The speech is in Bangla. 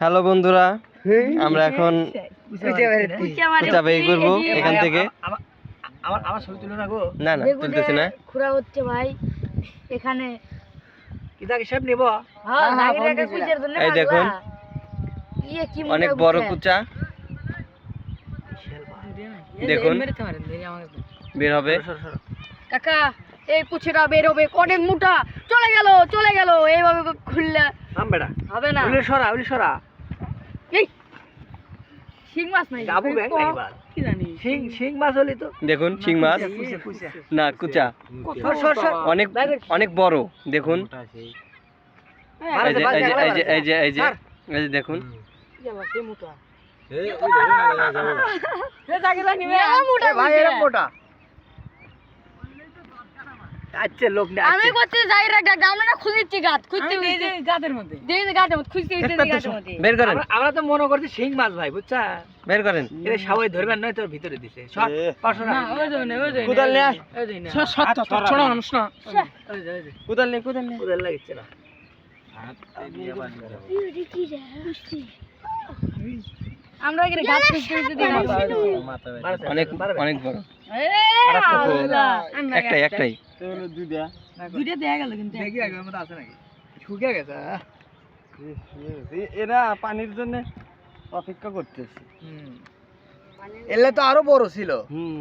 হ্যালো বন্ধুরা আমরা এখন করব এখান থেকে। আমার আমার আমার ছবি তুলো না গো। না না তুলতেছি না। খুঁড়া হচ্ছে ভাই। এখানে নেব? হ্যাঁ হ্যাঁ, জন্য এই দেখুন। ইয়ে অনেক বড় কুচা। কুচা। দেখুন বের হবে। কাকা এই কুচিটা বেরোবে অনেক মোটা। চলে গেল চলে গেল। এইভাবে খুললে নাম হবে না। উলি সরা উলি সরা। এই শিং মাছ নাই গাবু ব্যাং নাইবার কি জানি। সিং সিং মাছ হলি তো। দেখুন শিং মাছ। না কুচা। সর সর সর। অনেক অনেক বড় দেখুন। এই যে এই যে এই যে এই যে এই দেখুন। মোটা। ভাই কুচা। এরা মোটা। আচ্ছা লোক না আমি করতে যাই রে ডাক আমরা না খুঁজেছি গাত খুঁজতে খুঁজতে গাতের মধ্যে। দেখি গাতের মধ্যে খুঁজতে দেখি গাতের মধ্যে। বের করেন। আমরা- তো মনে করছি শিং মাছ ভাই বুঝছা? বের করেন। এটা সবাই ধরবেন নয় তোর ভিতরে দিছে। সব পাঁচশো না কোদাল নিয়ে আয়। ছোট মানুষ না। কোদাল নিয়ে কোদাল নিয়ে। ওদের লাগিচ্ছে না। আমরা এখানে খুঁজতে মারছে, অনেক অনেক বড়। একটাই একটাই। দুইটা দেয়া গেল কিন্তু দেখি আগে মতো আছে নাকি? শুকিয়ে গেছে? এরা পানির জন্য অপেক্ষা করতেছে। এলে তো আরও বড় ছিল। হুম।